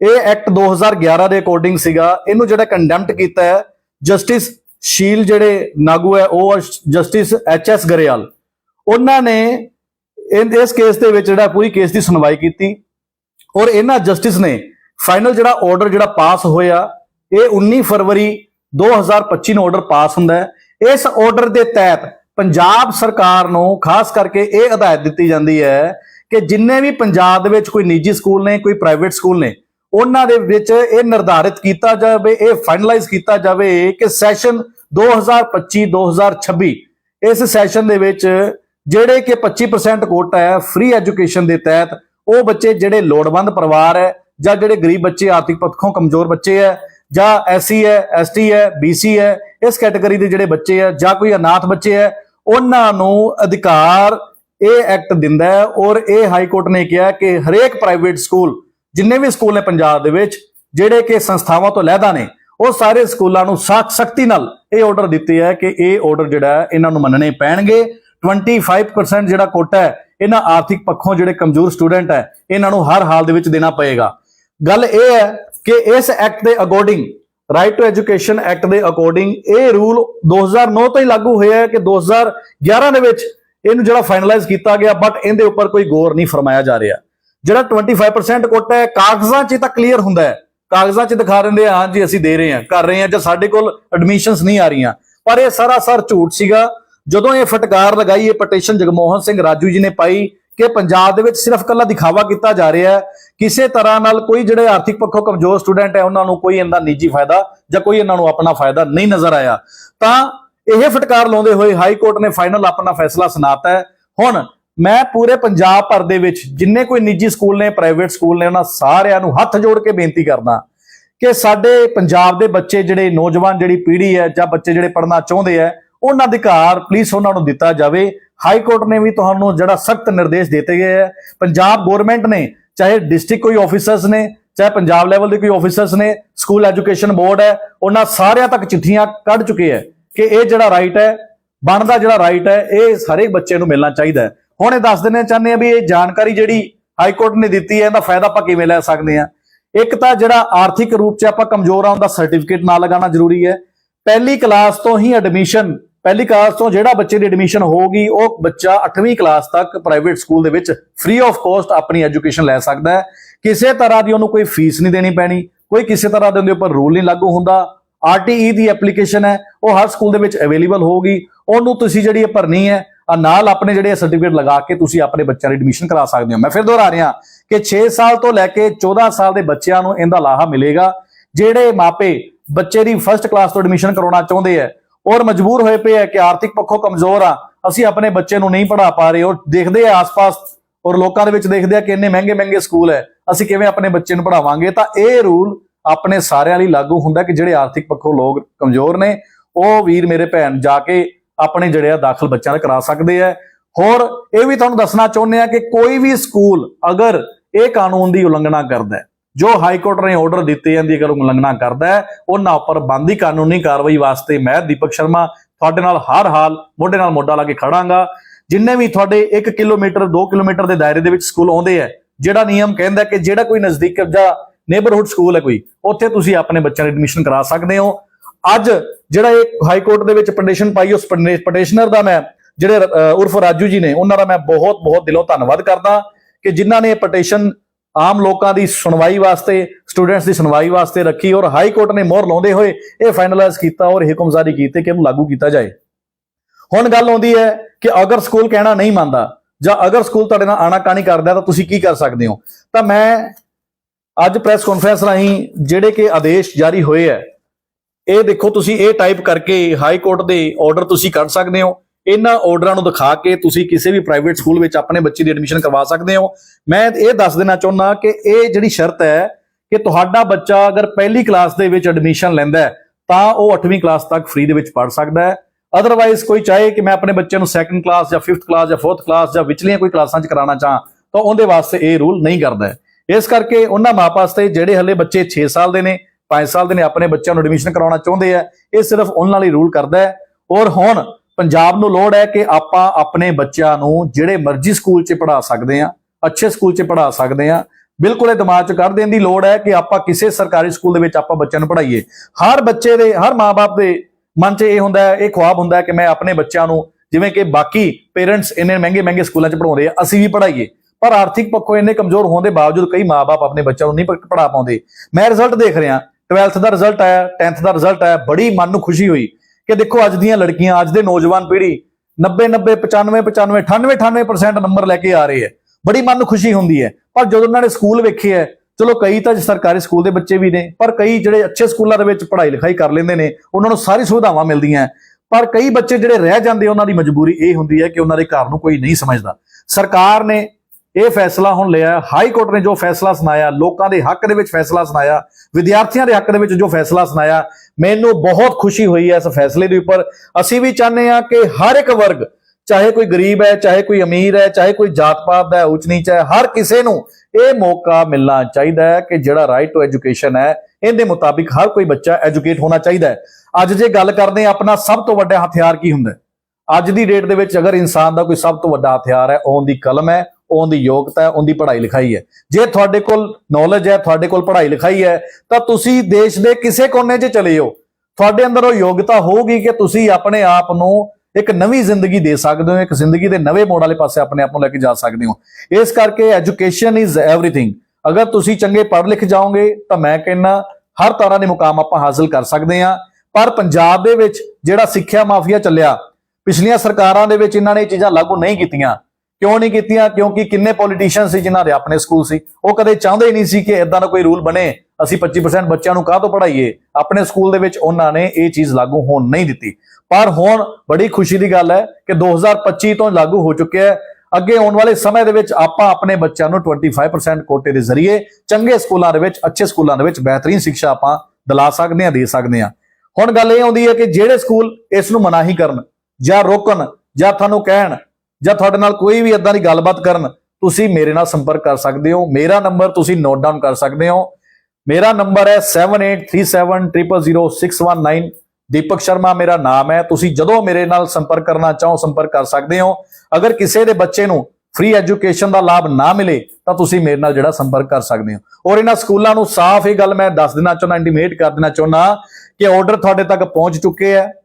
ਇਹ ਐਕਟ 2011 ਦੇ ਅਕੋਰਡਿੰਗ ਸੀਗਾ। ਇਹਨੂੰ ਜਿਹੜਾ ਕੰਡੈਮਟ ਕੀਤਾ ਹੈ ਜਸਟਿਸ ਸ਼ੀਲ ਜਿਹੜੇ ਨਾਗੂ ਹੈ, ਉਹ ਜਸਟਿਸ ਐਚ ਐਸ ਗਰੇਵਾਲ। ਉਹਨਾਂ ਨੇ ਇਨ- ਇਸ ਕੇਸ ਦੇ ਵਿੱਚ ਜਿਹੜਾ ਪੂਰੀ ਕੇਸ ਦੀ ਸੁਣਵਾਈ ਕੀਤੀ ਔਰ ਇਹਨਾਂ ਜਸਟਿਸ ਨੇ ਫਾਈਨਲ ਜਿਹੜਾ ਆਰਡਰ ਜਿਹੜਾ ਪਾਸ ਹੋਇਆ, ਇਹ 19 ਫਰਵਰੀ 2025 ਨੂੰ ਆਰਡਰ ਪਾਸ ਹੁੰਦਾ ਹੈ। ਇਸ ਆਰਡਰ ਦੇ ਤਹਿਤ ਪੰਜਾਬ ਸਰਕਾਰ ਨੂੰ ਖਾਸ ਕਰਕੇ ਇਹ ਹਦਾਇਤ ਦਿੱਤੀ ਜਾਂਦੀ ਹੈ ਕਿ ਜਿੰਨੇ ਵੀ ਪੰਜਾਬ ਦੇ ਵਿੱਚ ਕੋਈ ਨਿੱਜੀ ਸਕੂਲ ਨੇ, ਕੋਈ ਪ੍ਰਾਈਵੇਟ ਸਕੂਲ ਨੇ ਉਹਨਾਂ ਦੇ ਵਿੱਚ ਇਹ ਨਿਰਧਾਰਿਤ ਕੀਤਾ ਜਾਵੇ, ਇਹ ਫਾਈਨਲਾਈਜ਼ ਕੀਤਾ ਜਾਵੇ ਕਿ ਸੈਸ਼ਨ 2025-2026 ਇਸ ਸੈਸ਼ਨ ਦੇ ਵਿੱਚ ਜਿਹੜੇ ਕਿ 25% ਕੋਟਾ ਹੈ ਫ੍ਰੀ ਐਜੂਕੇਸ਼ਨ ਦੇ ਤਹਿਤ, ਉਹ ਬੱਚੇ ਜਿਹੜੇ ਲੋੜਵੰਦ ਪਰਿਵਾਰ ਹੈ ਜਾਂ ਜਿਹੜੇ ਗਰੀਬ ਬੱਚੇ, ਆਰਥਿਕ ਪੱਖੋਂ ਕਮਜ਼ੋਰ ਬੱਚੇ ਹੈ ਜਾਂ ਐਸਸੀ ਹੈ ਐਸਟੀ ਹੈ ਬੀਸੀ ਹੈ, ਇਸ ਕੈਟਾਗਰੀ ਦੇ ਜਿਹੜੇ ਬੱਚੇ ਹੈ ਜਾਂ ਕੋਈ ਅਨਾਥ ਬੱਚੇ ਹੈ, ਉਹਨਾਂ ਨੂੰ ਅਧਿਕਾਰ ਇਹ ਐਕਟ ਦਿੰਦਾ ਹੈ ਔਰ ਇਹ ਹਾਈ ਕੋਰਟ ਨੇ ਕਿਹਾ ਕਿ ਹਰੇਕ ਪ੍ਰਾਈਵੇਟ ਸਕੂਲ ਜਿੰਨੇ ਵੀ ਸਕੂਲ ਨੇ ਪੰਜਾਬ ਦੇ ਵਿੱਚ, ਜਿਹੜੇ ਕਿ ਸੰਸਥਾਵਾਂ ਤੋਂ ਲਹਿਦਾ ਨੇ, ਉਹ ਸਾਰੇ ਸਕੂਲਾਂ ਨੂੰ ਸਖਤ ਸਖਤੀ ਨਾਲ ਇਹ ਆਰਡਰ ਦਿੱਤੇ ਹੈ ਕਿ ਇਹ ਆਰਡਰ ਜਿਹੜਾ ਹੈ, ਇਹਨਾਂ ਨੂੰ ਮੰਨਣੇ ਪੈਣਗੇ। 25% ਜਿਹੜਾ ਕੋਟਾ ਹੈ, ਇਹਨਾਂ ਆਰਥਿਕ ਪੱਖੋਂ ਜਿਹੜੇ ਕਮਜ਼ੋਰ ਸਟੂਡੈਂਟ ਹੈ, ਇਹਨਾਂ ਨੂੰ ਹਰ ਹਾਲ ਦੇ ਵਿੱਚ ਦੇਣਾ ਪਏਗਾ। ਗੱਲ ਇਹ ਹੈ ਕਿ ਇਸ ਐਕਟ ਦੇ according right to education act ਦੇ ਅਕੋਰਡਿੰਗ ਇਹ ਰੂਲ 2009 ਤੋਂ ਹੀ ਲਾਗੂ ਹੋਇਆ ਹੈ ਕਿ 2011 ਦੇ ਵਿੱਚ ਇਹਨੂੰ ਜਿਹੜਾ ਫਾਈਨਲਾਈਜ਼ ਕੀਤਾ ਗਿਆ ਬਟ ਇਹਦੇ ਉੱਪਰ ਕੋਈ ਗੌਰ ਨਹੀਂ ਫਰਮਾਇਆ ਜਾ ਰਿਹਾ। ਜਿਹੜਾ 25% ਕੋਟਾ ਹੈ, ਕਾਗਜ਼ਾਂ 'ਚ ਤਾਂ ਕਲੀਅਰ ਹੁੰਦਾ ਹੈ। ਕਾਗਜ਼ਾਂ 'ਚ ਦਿਖਾ ਦਿੰਦੇ ਆ, ਹਾਂਜੀ, ਅਸੀਂ ਦੇ ਰਹੇ ਹਾਂ, ਕਰ ਰਹੇ ਹਾਂ, ਜਾਂ ਸਾਡੇ ਕੋਲ ਐਡਮਿਸ਼ਨਸ ਨਹੀਂ ਆ ਰਹੀਆਂ। ਪਰ ਇਹ ਸਰਾਸਰ ਝੂਠ ਸੀਗਾ। ਜਦੋਂ ਇਹ ਫਟਕਾਰ ਲਗਾਈ, ਇਹ ਪਟੀਸ਼ਨ ਜਗਮੋਹਨ ਸਿੰਘ ਰਾਜੂ ਜੀ ਨੇ ਪਾਈ ਕਿ ਪੰਜਾਬ ਦੇ ਵਿੱਚ ਸਿਰਫ ਕੱਲਾ ਦਿਖਾਵਾ ਕੀਤਾ ਜਾ ਰਿਹਾ ਹੈ, ਕਿਸੇ ਤਰ੍ਹਾਂ ਨਾਲ ਕੋਈ ਜਿਹੜੇ ਆਰਥਿਕ ਪੱਖੋਂ ਕਮਜ਼ੋਰ ਸਟੂਡੈਂਟ ਹੈ, ਉਹਨਾਂ ਨੂੰ ਕੋਈ ਇਹਦਾ ਨਿੱਜੀ ਫਾਇਦਾ ਜਾਂ ਕੋਈ ਇਹਨਾਂ ਨੂੰ ਆਪਣਾ ਫਾਇਦਾ ਨਹੀਂ ਨਜ਼ਰ ਆਇਆ। ਤਾਂ ਇਹ ਫਟਕਾਰ ਲਾਉਂਦੇ ਹੋਏ ਹਾਈ ਕੋਰਟ ਨੇ ਫਾਈਨਲ ਆਪਣਾ ਫੈਸਲਾ ਸੁਣਾਤਾ ਹੈ। ਹੁਣ ਮੈਂ ਪੂਰੇ ਪੰਜਾਬ ਭਰ ਦੇ ਵਿੱਚ ਜਿੰਨੇ ਕੋਈ ਨਿੱਜੀ ਸਕੂਲ ਨੇ ਪ੍ਰਾਈਵੇਟ ਸਕੂਲ ਨੇ, ਉਹਨਾਂ ਸਾਰਿਆਂ ਨੂੰ ਹੱਥ ਜੋੜ ਕੇ ਬੇਨਤੀ ਕਰਦਾ ਕਿ ਸਾਡੇ ਪੰਜਾਬ ਦੇ ਬੱਚੇ ਜਿਹੜੇ ਨੌਜਵਾਨ ਜਿਹੜੀ ਪੀੜ੍ਹੀ ਹੈ ਜਾਂ ਬੱਚੇ ਜਿਹੜੇ ਪੜ੍ਹਨਾ ਚਾਹੁੰਦੇ ਆ ਉਹਨਾਂ ਦੇ ਅਧਿਕਾਰ ਪਲੀਜ਼ ਉਹਨਾਂ ਨੂੰ ਦਿੱਤਾ ਜਾਵੇ। ਹਾਈ ਕੋਰਟ ਨੇ ਵੀ ਤੁਹਾਨੂੰ ਜਿਹੜਾ ਸਖਤ ਨਿਰਦੇਸ਼ ਦਿੱਤੇ ਗਏ ਹੈ। ਪੰਜਾਬ ਗਵਰਨਮੈਂਟ ਨੇ, ਚਾਹੇ ਡਿਸਟ੍ਰਿਕਟ ਕੋਈ ਆਫੀਸਰਸ ਨੇ, ਚਾਹੇ ਪੰਜਾਬ ਲੈਵਲ ਦੇ ਕੋਈ ਆਫੀਸਰਸ ਨੇ ਸਕੂਲ ਐਜੂਕੇਸ਼ਨ ਬੋਰਡ ਹੈ, ਉਹਨਾਂ ਸਾਰਿਆਂ ਤੱਕ ਚਿੱਠੀਆਂ ਕੱਢ ਚੁੱਕੇ ਹੈ ਕਿ ਇਹ ਜਿਹੜਾ ਰਾਈਟ ਹੈ, ਬਣਦਾ ਜਿਹੜਾ ਰਾਈਟ ਹੈ, ਇਹ ਹਰੇਕ ਬੱਚੇ ਨੂੰ ਮਿਲਣਾ ਚਾਹੀਦਾ ਹੈ। ਹੁਣ ਇਹ ਦੱਸ ਦਿੰਦੇ ਚਾਹੁੰਦੇ ਆ ਵੀ ਇਹ ਜਾਣਕਾਰੀ ਜਿਹੜੀ ਹਾਈ ਕੋਰਟ ਨੇ ਦਿੱਤੀ ਹੈ, ਇਹਦਾ ਫਾਇਦਾ ਆਪਾਂ ਕਿਵੇਂ ਲੈ ਸਕਦੇ ਆ ਇੱਕ ਤਾਂ ਜਿਹੜਾ ਆਰਥਿਕ ਰੂਪ 'ਚ ਆਪਾਂ ਕਮਜ਼ੋਰ ਆ, ਉਹਦਾ ਸਰਟੀਫਿਕੇਟ ਨਾ ਲਗਾਉਣਾ ਜ਼ਰੂਰੀ ਹੈ। ਪਹਿਲੀ ਕਲਾਸ ਤੋਂ ਹੀ ਐਡਮਿਸ਼ਨ ਪਹਿਲੀ ਕਲਾਸ ਤੋਂ ਜਿਹੜਾ ਬੱਚੇ ਦੀ ਐਡਮਿਸ਼ਨ ਹੋਊਗੀ, ਉਹ ਬੱਚਾ 8ਵੀਂ ਕਲਾਸ ਤੱਕ ਪ੍ਰਾਈਵੇਟ ਸਕੂਲ ਦੇ ਵਿੱਚ ਫ੍ਰੀ ਆਫ ਕੋਸਟ ਆਪਣੀ ਐਜੂਕੇਸ਼ਨ ਲੈ ਸਕਦਾ ਹੈ। ਕਿਸੇ ਤਰ੍ਹਾਂ ਦੀ ਉਹਨੂੰ ਕੋਈ ਫੀਸ ਨਹੀਂ ਦੇਣੀ ਪੈਣੀ, ਕੋਈ ਕਿਸੇ ਤਰ੍ਹਾਂ ਦੇ ਉਹਦੇ ਉੱਪਰ ਰੂਲ ਨਹੀਂ ਲਾਗੂ ਹੁੰਦਾ। ਆਰਟੀਈ ਦੀ ਐਪਲੀਕੇਸ਼ਨ ਹੈ, ਉਹ ਹਰ ਸਕੂਲ ਦੇ ਵਿੱਚ ਅਵੇਲੇਬਲ ਹੋਊਗੀ। ਉਹਨੂੰ ਤੁਸੀਂ ਜਿਹੜੀ ਭਰਨੀ ਹੈ ਨਾਲ ਆਪਣੇ ਜਿਹੜੇ ਸਰਟੀਫਿਕੇਟ ਲਗਾ ਕੇ ਤੁਸੀਂ ਆਪਣੇ ਬੱਚਿਆਂ ਦੀ ਐਡਮਿਸ਼ਨ ਕਰਾ ਸਕਦੇ ਹੋ। ਮੈਂ ਫਿਰ ਦੁਹਰਾ ਰਿਹਾ ਕਿ 6 ਸਾਲ ਤੋਂ ਲੈ ਕੇ 14 ਸਾਲ ਦੇ ਬੱਚਿਆਂ ਨੂੰ ਇਹਦਾ ਲਾਹਾ ਮਿਲੇਗਾ, ਜਿਹੜੇ ਮਾਪੇ ਬੱਚੇ ਦੀ ਫਰਸਟ ਕਲਾਸ ਤੋਂ ਐਡਮਿਸ਼ਨ ਕਰਾਉਣਾ ਚਾਹੁੰਦੇ ਆ ਔਰ ਮਜਬੂਰ ਹੋਏ ਪਏ ਆ ਕਿ ਆਰਥਿਕ ਪੱਖੋਂ ਕਮਜ਼ੋਰ ਆ, ਅਸੀਂ ਆਪਣੇ ਬੱਚੇ ਨੂੰ ਨਹੀਂ ਪੜ੍ਹਾ ਪਾ ਰਹੇ ਔਰ ਦੇਖਦੇ ਆ ਆਸ-ਪਾਸ ਔਰ ਲੋਕਾਂ ਦੇ ਵਿੱਚ ਦੇਖਦੇ ਆ ਕਿ ਇੰਨੇ ਮਹਿੰਗੇ ਮਹਿੰਗੇ ਸਕੂਲ ਹੈ, ਅਸੀਂ ਕਿਵੇਂ ਆਪਣੇ ਬੱਚੇ ਨੂੰ ਪੜਾਵਾਂਗੇ ਤਾਂ ਇਹ ਰੂਲ ਆਪਣੇ ਸਾਰਿਆਂ ਲਈ ਲਾਗੂ ਹੁੰਦਾ ਕਿ ਜਿਹੜੇ ਆਰਥਿਕ ਪੱਖੋਂ ਲੋਕ ਕਮਜ਼ੋਰ ਨੇ, ਉਹ ਵੀਰ ਮੇਰੇ ਭੈਣ ਜਾ ਕੇ ਆਪਣੇ ਜਿਹੜੇ ਆ ਦਾਖਲ ਬੱਚਿਆਂ ਦਾ ਕਰਾ ਸਕਦੇ ਆ। ਹੋਰ, ਇਹ ਵੀ ਤੁਹਾਨੂੰ ਦੱਸਣਾ ਚਾਹੁੰਦੇ ਆ ਕਿ ਕੋਈ ਵੀ ਸਕੂਲ ਅਗਰ ਇਹ ਕਾਨੂੰਨ ਦੀ ਉਲੰਘਣਾ ਕਰਦਾ ਹੈ, ਜੋ ਹਾਈ ਕੋਰਟ ਨੇ ਆਰਡਰ ਦਿੱਤੇ ਜਾਂਦੀ ਅਗਰ ਉਲੰਘਣਾ ਕਰਦਾ ਹੈ, ਉਹਨਾਂ ਉੱਪਰ ਬੰਦੀ ਕਾਨੂੰਨੀ ਕਾਰਵਾਈ ਵਾਸਤੇ ਮੈਂ ਦੀਪਕ ਸ਼ਰਮਾ ਤੁਹਾਡੇ ਨਾਲ ਹਰ ਹਾਲ ਮੋਢੇ ਨਾਲ ਮੋਢਾ ਲਾ ਕੇ ਖੜਾਂਗਾ। ਜਿੰਨੇ ਵੀ ਤੁਹਾਡੇ 1 ਕਿਲੋਮੀਟਰ 2 ਕਿਲੋਮੀਟਰ ਦੇ ਦਾਇਰੇ ਦੇ ਵਿੱਚ ਸਕੂਲ ਆਉਂਦੇ ਆ, ਜਿਹੜਾ ਨਿਯਮ ਕਹਿੰਦਾ ਕਿ ਜਿਹੜਾ ਕੋਈ ਨਜ਼ਦੀਕ ਜਾਂ ਨੇਬਰਹੁੱਡ ਸਕੂਲ ਹੈ ਕੋਈ, ਉੱਥੇ ਤੁਸੀਂ ਆਪਣੇ ਬੱਚਿਆਂ ਦੀ ਐਡਮਿਸ਼ਨ ਕਰਾ ਸਕਦੇ ਹੋ। ਅੱਜ ਜਿਹੜਾ ਇਹ ਹਾਈ ਕੋਰਟ ਦੇ ਵਿੱਚ ਪਟੀਸ਼ਨ ਪਾਈ, ਉਸ ਪਟੀਸ਼ਨਰ ਦਾ ਮੈਂ, ਜਿਹੜੇ ਉਰਫ ਰਾਜੂ ਜੀ ਨੇ, ਉਹਨਾਂ ਦਾ ਮੈਂ ਬਹੁਤ ਬਹੁਤ ਦਿਲੋਂ ਧੰਨਵਾਦ ਕਰਦਾ ਕਿ ਜਿਨ੍ਹਾਂ ਨੇ ਪਟੀਸ਼ਨ ਆਮ ਲੋਕਾਂ ਦੀ ਸੁਣਵਾਈ ਵਾਸਤੇ, ਸਟੂਡੈਂਟਸ ਦੀ ਸੁਣਵਾਈ ਵਾਸਤੇ ਰੱਖੀ ਔਰ ਹਾਈ ਕੋਰਟ ਨੇ ਮੋਹਰ ਲਾਉਂਦੇ ਹੋਏ ਇਹ ਫਾਈਨਲਾਈਜ਼ ਕੀਤਾ ਔਰ ਹੁਕਮ ਜਾਰੀ ਕੀਤੇ ਕਿ ਇਹਨੂੰ ਲਾਗੂ ਕੀਤਾ ਜਾਏ। ਹੁਣ ਗੱਲ ਆਉਂਦੀ ਹੈ ਕਿ ਅਗਰ ਸਕੂਲ ਕਹਿਣਾ ਨਹੀਂ ਮੰਨਦਾ ਜਾਂ ਅਗਰ ਸਕੂਲ ਤੁਹਾਡੇ ਨਾਲ ਆਣਾ ਆਣਾਕਾਣੀ ਕਰਦਾ ਤਾਂ ਤੁਸੀਂ ਕੀ ਕਰ ਸਕਦੇ ਹੋ? ਤਾਂ ਮੈਂ ਅੱਜ ਪ੍ਰੈਸ ਕਾਨਫਰੰਸ ਰਾਹੀਂ ਜਿਹੜੇ ਕਿ ਆਦੇਸ਼ ਜਾਰੀ ਹੋਏ ਹੈ ਇਹ ਦੇਖੋ ਤੁਸੀਂ ਇਹ ਟਾਈਪ ਕਰਕੇ ਹਾਈ ਕੋਰਟ ਦੇ ਆਰਡਰ ਤੁਸੀਂ ਕੱਢ ਸਕਦੇ ਹੋ। ਇਹਨਾਂ ਆਰਡਰਾਂ ਨੂੰ ਦਿਖਾ ਕੇ ਤੁਸੀਂ ਕਿਸੇ ਵੀ ਪ੍ਰਾਈਵੇਟ ਸਕੂਲ ਵਿੱਚ ਆਪਣੇ ਬੱਚੇ ਦੀ ਐਡਮਿਸ਼ਨ ਕਰਵਾ ਸਕਦੇ ਹੋ। ਮੈਂ ਇਹ ਦੱਸ ਦੇਣਾ ਚਾਹੁੰਦਾ ਕਿ ਇਹ ਜਿਹੜੀ ਸ਼ਰਤ ਹੈ ਕਿ ਤੁਹਾਡਾ ਬੱਚਾ ਅਗਰ ਪਹਿਲੀ ਕਲਾਸ ਦੇ ਵਿੱਚ ਐਡਮਿਸ਼ਨ ਲੈਂਦਾ ਹੈ, ਤਾਂ ਉਹ 8ਵੀਂ ਕਲਾਸ ਤੱਕ ਫ੍ਰੀ ਦੇ ਵਿੱਚ ਪੜ੍ਹ ਸਕਦਾ ਹੈ। ਅਦਰਵਾਈਜ਼ ਕੋਈ ਚਾਹੇ ਕਿ ਮੈਂ ਆਪਣੇ ਬੱਚੇ ਨੂੰ ਸੈਕੰਡ ਕਲਾਸ ਜਾਂ 5th ਕਲਾਸ ਜਾਂ 4th ਕਲਾਸ ਜਾਂ ਵਿਚਲੀਆਂ ਕੋਈ ਕਲਾਸਾਂ 'ਚ ਕਰਾਉਣਾ ਚਾਹਾਂ, ਤਾਂ ਉਹਦੇ ਵਾਸਤੇ ਇਹ ਰੂਲ ਨਹੀਂ ਕਰਦਾ ਇਸ ਕਰਕੇ ਉਹਨਾਂ ਮਾਪੇ ਵਾਸਤੇ ਜਿਹੜੇ ਹਲੇ ਬੱਚੇ 6 ਸਾਲ ਦੇ ਨੇ 5 ਸਾਲ ਦੇ ਨੇ ਆਪਣੇ ਬੱਚਿਆਂ ਨੂੰ ਐਡਮਿਸ਼ਨ ਕਰਾਉਣਾ ਚਾਹੁੰਦੇ ਆ, ਇਹ ਸਿਰਫ ਉਹਨਾਂ ਲਈ ਰੂਲ ਕਰਦਾ ਹੈ। ਔਰ ਹੁਣ ਪੰਜਾਬ ਨੂੰ ਲੋੜ ਹੈ ਕਿ ਆਪਾਂ ਆਪਣੇ ਬੱਚਿਆਂ ਨੂੰ ਜਿਹੜੇ ਮਰਜ਼ੀ ਸਕੂਲ 'ਚ ਪੜ੍ਹਾ ਸਕਦੇ ਆ ਅੱਛੇ ਸਕੂਲ 'ਚ ਪੜ੍ਹਾ ਸਕਦੇ ਆ ਬਿਲਕੁਲ ਇਹ ਦਿਮਾਗ 'ਚ ਕਰ ਦੇਣ ਦੀ ਲੋੜ ਹੈ ਕਿ ਆਪਾਂ ਕਿਸੇ ਸਰਕਾਰੀ ਸਕੂਲ ਦੇ ਵਿੱਚ ਆਪਾਂ ਬੱਚਿਆਂ ਨੂੰ ਪੜ੍ਹਾਈਏ। ਹਰ ਬੱਚੇ ਦੇ, ਹਰ ਮਾਪੇ ਦੇ ਮਨ 'ਚ ਇਹ ਹੁੰਦਾ ਹੈ, ਇਹ ਖੁਆਬ ਹੁੰਦਾ ਹੈ ਕਿ ਮੈਂ ਆਪਣੇ ਬੱਚਿਆਂ ਨੂੰ ਜਿਵੇਂ ਕਿ ਬਾਕੀ ਪੇਰੈਂਟਸ ਇੰਨੇ ਮਹਿੰਗੇ ਮਹਿੰਗੇ ਸਕੂਲਾਂ 'ਚ ਪੜਾਉਂਦੇ ਆ, ਅਸੀਂ ਵੀ ਪੜ੍ਹਾਈਏ। ਪਰ ਆਰਥਿਕ ਪੱਖੋਂ ਇੰਨੇ ਕਮਜ਼ੋਰ ਹੋਣ ਦੇ ਬਾਵਜੂਦ ਕਈ ਮਾਪੇ ਆਪਣੇ ਬੱਚਿਆਂ ਨੂੰ ਨਹੀਂ ਪੜ੍ਹਾ ਪਾਉਂਦੇ। ਮੈਂ ਰਿਜ਼ਲਟ ਦੇਖ ਰਿਹਾ 12th ਦਾ ਰਿਜ਼ਲਟ ਆਇਆ 10th ਦਾ ਰਿਜ਼ਲਟ ਆਇਆ, ਬੜੀ ਮਨ ਨੂੰ ਖੁਸ਼ੀ ਹੋਈ ਕਿ ਦੇਖੋ ਅੱਜ ਦੀਆਂ ਲੜਕੀਆਂ, ਅੱਜ ਦੇ ਨੌਜਵਾਨ ਪੀੜ੍ਹੀ 90 90 95 95 98 98% ਨੰਬਰ ਲੈ ਕੇ ਆ ਰਹੇ ਹੈ। ਬੜੀ ਮਨ ਨੂੰ ਖੁਸ਼ੀ ਹੁੰਦੀ ਹੈ। ਪਰ ਜਦੋਂ ਉਹਨਾਂ ਨੇ ਸਕੂਲ ਵੇਖੇ ਹੈ, ਚਲੋ ਕਈ ਤਾਂ ਸਰਕਾਰੀ ਸਕੂਲ ਦੇ ਬੱਚੇ ਵੀ ਨੇ, ਪਰ ਕਈ ਜਿਹੜੇ ਅੱਛੇ ਸਕੂਲਾਂ ਦੇ ਵਿੱਚ ਪੜ੍ਹਾਈ ਲਿਖਾਈ ਕਰ ਲੈਂਦੇ ਨੇ, ਉਹਨਾਂ ਨੂੰ ਸਾਰੀ ਸੁਵਿਧਾਵਾਂ ਮਿਲਦੀਆਂ ਹੈ। ਪਰ ਕਈ ਬੱਚੇ ਜਿਹੜੇ ਰਹਿ ਜਾਂਦੇ ਉਹਨਾਂ ਦੀ ਮਜਬੂਰੀ ਇਹ ਹੁੰਦੀ ਹੈ ਕਿ ਉਹਨਾਂ ਦੇ ਘਰ ਨੂੰ ਕੋਈ ਨਹੀਂ ਸਮਝਦਾ। ਸਰਕਾਰ ਨੇ ਇਹ ਫੈਸਲਾ ਹੁਣ ਲਿਆ, ਹਾਈ ਕੋਰਟ ਨੇ ਜੋ ਫੈਸਲਾ ਸੁਣਾਇਆ, ਲੋਕਾਂ ਦੇ ਹੱਕ ਦੇ ਵਿੱਚ ਫੈਸਲਾ ਸੁਣਾਇਆ, ਵਿਦਿਆਰਥੀਆਂ ਦੇ ਹੱਕ ਦੇ ਵਿੱਚ ਜੋ ਫੈਸਲਾ ਸੁਣਾਇਆ, ਮੈਨੂੰ ਬਹੁਤ ਖੁਸ਼ੀ ਹੋਈ ਹੈ ਇਸ ਫੈਸਲੇ ਦੇ ਉੱਪਰ। ਅਸੀਂ ਵੀ ਚਾਹੁੰਦੇ ਹਾਂ ਕਿ ਹਰ ਇੱਕ ਵਰਗ, ਚਾਹੇ ਕੋਈ ਗਰੀਬ ਹੈ, ਚਾਹੇ ਕੋਈ ਅਮੀਰ ਹੈ, ਚਾਹੇ ਕੋਈ ਜਾਤ ਪਾਤ ਦਾ ਹੈ, ਉੱਚ ਨੀਚ ਹੈ, ਹਰ ਕਿਸੇ ਨੂੰ ਇਹ ਮੌਕਾ ਮਿਲਣਾ ਚਾਹੀਦਾ ਹੈ ਕਿ ਜਿਹੜਾ ਰਾਈਟ ਟੂ ਐਜੂਕੇਸ਼ਨ ਹੈ, ਇਹਦੇ ਮੁਤਾਬਿਕ ਹਰ ਕੋਈ ਬੱਚਾ ਐਜੂਕੇਟ ਹੋਣਾ ਚਾਹੀਦਾ ਹੈ। ਅੱਜ ਜੇ ਗੱਲ ਕਰਦੇ ਹਾਂ, ਆਪਣਾ ਸਭ ਤੋਂ ਵੱਡਾ ਹਥਿਆਰ ਕੀ ਹੁੰਦਾ ਹੈ? ਅੱਜ ਦੀ ਡੇਟ ਦੇ ਵਿੱਚ ਅਗਰ ਇਨਸਾਨ ਦਾ ਕੋਈ ਸਭ ਤੋਂ ਵੱਡਾ ਹਥਿਆਰ ਹੈ ਉਹ ਦੀ ਕਲਮ ਹੈ ਉਹਦੀ ਯੋਗਤਾ ਹੈ, ਉਹਦੀ ਪੜ੍ਹਾਈ ਲਿਖਾਈ ਹੈ। ਜੇ ਤੁਹਾਡੇ ਕੋਲ ਨੌਲੇਜ ਹੈ, ਤੁਹਾਡੇ ਕੋਲ ਪੜ੍ਹਾਈ ਲਿਖਾਈ ਹੈ, ਤਾਂ ਤੁਸੀਂ ਦੇਸ਼ ਦੇ ਕਿਸੇ ਕੋਨੇ 'ਚ ਚਲੇ ਜਾਓ। ਤੁਹਾਡੇ ਅੰਦਰ ਉਹ ਯੋਗਤਾ ਹੋਊਗੀ ਕਿ ਤੁਸੀਂ ਆਪਣੇ ਆਪ ਨੂੰ ਇੱਕ ਨਵੀਂ ਜ਼ਿੰਦਗੀ ਦੇ ਸਕਦੇ ਹੋ, ਇੱਕ ਜ਼ਿੰਦਗੀ ਦੇ ਨਵੇਂ ਮੋੜ ਵਾਲੇ ਪਾਸੇ ਆਪਣੇ ਆਪ ਨੂੰ ਲੈ ਕੇ ਜਾ ਸਕਦੇ ਹੋ। ਇਸ ਕਰਕੇ ਐਜੂਕੇਸ਼ਨ ਇਜ਼ ਐਵਰੀਥਿੰਗ ਅਗਰ ਤੁਸੀਂ ਚੰਗੇ ਪੜ੍ਹ ਲਿਖ ਜਾਓਗੇ, ਤਾਂ ਮੈਂ ਕਹਿੰਨਾ ਹਰ ਤਰ੍ਹਾਂ ਦੇ ਮੁਕਾਮ ਆਪਾਂ ਹਾਸਲ ਕਰ ਸਕਦੇ ਹਾਂ। ਪਰ ਪੰਜਾਬ ਦੇ ਵਿੱਚ ਜਿਹੜਾ ਸਿੱਖਿਆ ਮਾਫੀਆ ਚੱਲਿਆ, ਪਿਛਲੀਆਂ ਸਰਕਾਰਾਂ ਦੇ ਵਿੱਚ ਇਹਨਾਂ ਨੇ ਇਹ ਚੀਜ਼ਾਂ ਲਾਗੂ ਨਹੀਂ ਕੀਤੀਆਂ। ਕਿਉਂ ਨਹੀਂ ਕੀਤੀਆਂ? ਕਿਉਂਕਿ ਕਿੰਨੇ ਪੋਲੀਟੀਸ਼ੀਅਨ ਸੀ ਜਿਨ੍ਹਾਂ ਦੇ ਆਪਣੇ ਸਕੂਲ ਸੀ? ਉਹ ਕਦੇ ਚਾਹੁੰਦੇ ਹੀ ਨਹੀਂ ਸੀ ਕਿ ਇਦਾਂ ਦਾ ਕੋਈ ਰੂਲ ਬਣੇ। ਅਸੀਂ 25% ਬੱਚਿਆਂ ਨੂੰ ਕਾਹ ਤੋਂ ਪੜ੍ਹਾਈਏ? ਆਪਣੇ ਸਕੂਲ ਦੇ ਵਿੱਚ ਉਹਨਾਂ ਨੇ ਇਹ ਚੀਜ਼ ਲਾਗੂ ਹੋਣ ਨਹੀਂ ਦਿੱਤੀ। ਪਰ ਹੁਣ ਬੜੀ ਖੁਸ਼ੀ ਦੀ ਗੱਲ ਹੈ ਕਿ 2025 ਤੋਂ ਲਾਗੂ ਹੋ ਚੁੱਕਿਆ ਹੈ। ਅੱਗੇ ਆਉਣ ਵਾਲੇ ਸਮੇਂ ਦੇ ਵਿੱਚ ਆਪਾਂ ਆਪਣੇ ਬੱਚਿਆਂ ਨੂੰ 25% ਕੋਟੇ ਦੇ ਜ਼ਰੀਏ ਚੰਗੇ ਸਕੂਲਾਂ ਦੇ ਵਿੱਚ, ਅੱਛੇ ਸਕੂਲਾਂ ਦੇ ਵਿੱਚ ਬਿਹਤਰੀਨ ਸਿੱਖਿਆ ਆਪਾਂ ਦਿਲਾ ਸਕਦੇ ਹਾਂ, ਦੇ ਸਕਦੇ ਹਾਂ। ਹੁਣ ਗੱਲ ਇਹ ਆਉਂਦੀ ਹੈ ਕਿ ਜਿਹੜੇ ਸਕੂਲ ਇਸ ਨੂੰ ਮਨਾਹੀ ਕਰਨ ਜਾਂ ਰੋਕਣ ਜਾਂ ਤੁਹਾਨੂੰ ਕਹਿਣ ਜਾਂ ਤੁਹਾਡੇ ਨਾਲ ਕੋਈ ਵੀ ਇਦਾਂ ਦੀ ਗੱਲਬਾਤ ਕਰਨ, ਤੁਸੀਂ ਮੇਰੇ ਨਾਲ ਸੰਪਰਕ ਕਰ ਸਕਦੇ ਹੋ। ਮੇਰਾ ਨੰਬਰ ਤੁਸੀਂ ਨੋਟ ਡਾਊਨ ਕਰ ਸਕਦੇ ਹੋ। ਮੇਰਾ ਨੰਬਰ ਹੈ 7837000619 ਦੀਪਕ ਸ਼ਰਮਾ ਮੇਰਾ ਨਾਮ ਹੈ। ਤੁਸੀਂ ਜਦੋਂ ਮੇਰੇ ਨਾਲ ਸੰਪਰਕ ਕਰਨਾ ਚਾਹੋ, ਸੰਪਰਕ ਕਰ ਸਕਦੇ ਹੋ। ਅਗਰ ਕਿਸੇ ਦੇ ਬੱਚੇ ਨੂੰ ਫ੍ਰੀ ਐਜੂਕੇਸ਼ਨ ਦਾ ਲਾਭ ਨਾ ਮਿਲੇ, ਤਾਂ ਤੁਸੀਂ ਮੇਰੇ ਨਾਲ ਜਿਹੜਾ ਸੰਪਰਕ ਕਰ ਸਕਦੇ ਹੋ। ਔਰ ਇਹਨਾਂ ਸਕੂਲਾਂ ਨੂੰ ਸਾਫ਼ ਇਹ ਗੱਲ ਮੈਂ ਦੱਸ ਦੇਣਾ ਚਾਹੁੰਦਾ ਇੰਟੀਮੇਟ ਕਰ ਦੇਣਾ ਚਾਹੁੰਦਾ ਕਿ ਆਰਡਰ ਤੁਹਾਡੇ ਤੱਕ ਪਹੁੰਚ ਚੁੱਕੇ ਹੈ।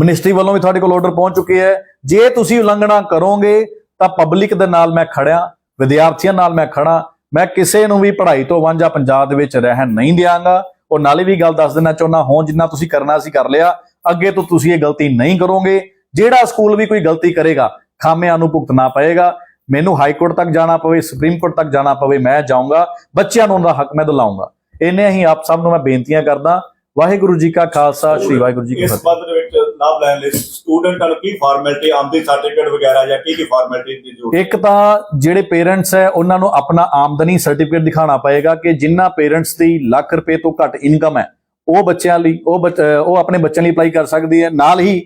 ਮਿਨਿਸਟਰੀ ਵੱਲੋਂ ਵੀ ਤੁਹਾਡੇ ਕੋਲ ਆਰਡਰ ਪਹੁੰਚ ਚੁੱਕੇ ਹੈ। ਜੇ ਤੁਸੀਂ ਉਲੰਘਣਾ ਕਰੋਗੇ, ਤਾਂ ਪਬਲਿਕ ਦੇ ਨਾਲ ਮੈਂ ਖੜਿਆ, ਵਿਦਿਆਰਥੀਆਂ ਨਾਲ ਮੈਂ ਖੜਾ ਮੈਂ ਕਿਸੇ ਨੂੰ ਵੀ ਪੜ੍ਹਾਈ ਤੋਂ ਵਾਂਝਾ ਪੰਜਾਬ ਦੇ ਵਿੱਚ ਰਹਿਣ ਨਹੀਂ ਦਿਆਂਗਾ। ਉਹ ਨਾਲੇ ਵੀ ਗੱਲ ਦੱਸ ਦੇਣਾ ਚਾਹੁੰਦਾ ਹਾਂ ਜਿੰਨਾ ਤੁਸੀਂ ਕਰਨਾ ਸੀ ਕਰ ਲਿਆ, ਅੱਗੇ ਤੋਂ ਤੁਸੀਂ ਇਹ ਗਲਤੀ ਨਹੀਂ ਕਰੋਗੇ। ਜਿਹੜਾ ਸਕੂਲ ਵੀ ਕੋਈ ਗਲਤੀ ਕਰੇਗਾ, ਖਾਮਿਆਂ ਨੂੰ ਭੁਗਤਣਾ ਪਏਗਾ। ਮੈਨੂੰ ਹਾਈ ਕੋਰਟ ਤੱਕ ਜਾਣਾ ਪਵੇ, ਸੁਪਰੀਮ ਕੋਰਟ ਤੱਕ ਜਾਣਾ ਪਵੇ, ਮੈਂ ਜਾਊਂਗਾ। ਬੱਚਿਆਂ ਨੂੰ ਉਹਦਾ ਹੱਕ ਮੈਂ ਦਿਲਾਉਂਗਾ ਇੰਨੇ ਹੀ ਆਪ ਸਭ ਨੂੰ ਮੈਂ ਬੇਨਤੀਆਂ ਕਰਦਾ ਵਾਹਿਗੁਰੂ ਜੀ ਕਾ ਖਾਲਸਾ ਸ੍ਰੀ ਵਾਹਿਗੁਰੂ ਜੀ ਕੀ ਇਸ ਫਤਿਹ। ਸੰਬੰਧ ਦੇ ਵਿੱਚ ਲਾਭ ਲੈਣ ਲਈ ਸਟੂਡੈਂਟਾਂ ਨੂੰ ਕੀ ਫਾਰਮੈਲਿਟੀ ਆਮਦਨੀ ਸਰਟੀਫਿਕੇਟ ਵਗੈਰਾ ਜਾਂ ਕੀ ਕੀ ਫਾਰਮੈਲਿਟੀ ਦੀ ਜ਼ਰੂਰਤ ਹੈ? ਇੱਕ ਤਾਂ ਜਿਹੜੇ ਪੇਰੈਂਟਸ ਹੈ ਉਹਨਾਂ ਨੂੰ ਆਪਣਾ ਆਮਦਨੀ ਸਰਟੀਫਿਕੇਟ ਦਿਖਾਉਣਾ ਪਏਗਾ ਕਿ ਜਿਨ੍ਹਾਂ ਪੇਰੈਂਟਸ ਦੀ ਲੱਖ ਰੁਪਏ ਤੋਂ ਘੱਟ ਇਨਕਮ ਹੈ ਉਹ ਬੱਚਿਆਂ ਲਈ ਉਹ ਬੱਚ- ਅਹ ਉਹ ਆਪਣੇ ਬੱਚਿਆਂ ਲਈ ਅਪਲਾਈ ਕਰ ਸਕਦੀ ਹੈ। ਨਾਲ ਹੀ